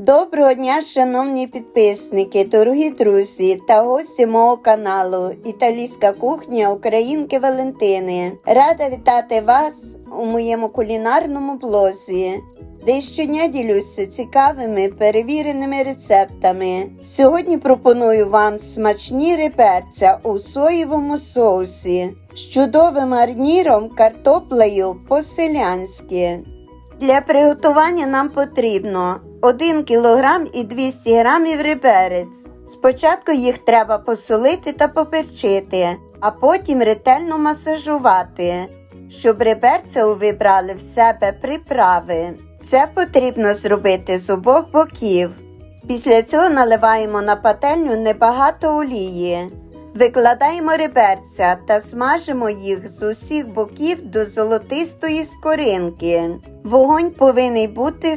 Доброго дня, шановні підписники, дорогі друзі та гості мого каналу Італійська кухня Українки Валентини. Рада вітати вас у моєму кулінарному блозі, де щодня ділюся цікавими перевіреними рецептами. Сьогодні пропоную вам смачні реберця у соєвому соусі з чудовим гарніром картоплею по-селянськи. Для приготування нам потрібно 1 кг і 200 г риберець. Спочатку їх треба посолити та поперчити, а потім ретельно масажувати, щоб реберця увібрали в себе приправи. Це потрібно зробити з обох боків. Після цього наливаємо на пательню небагато олії. Викладаємо реберця та смажимо їх з усіх боків до золотистої скоринки. Вогонь повинен бути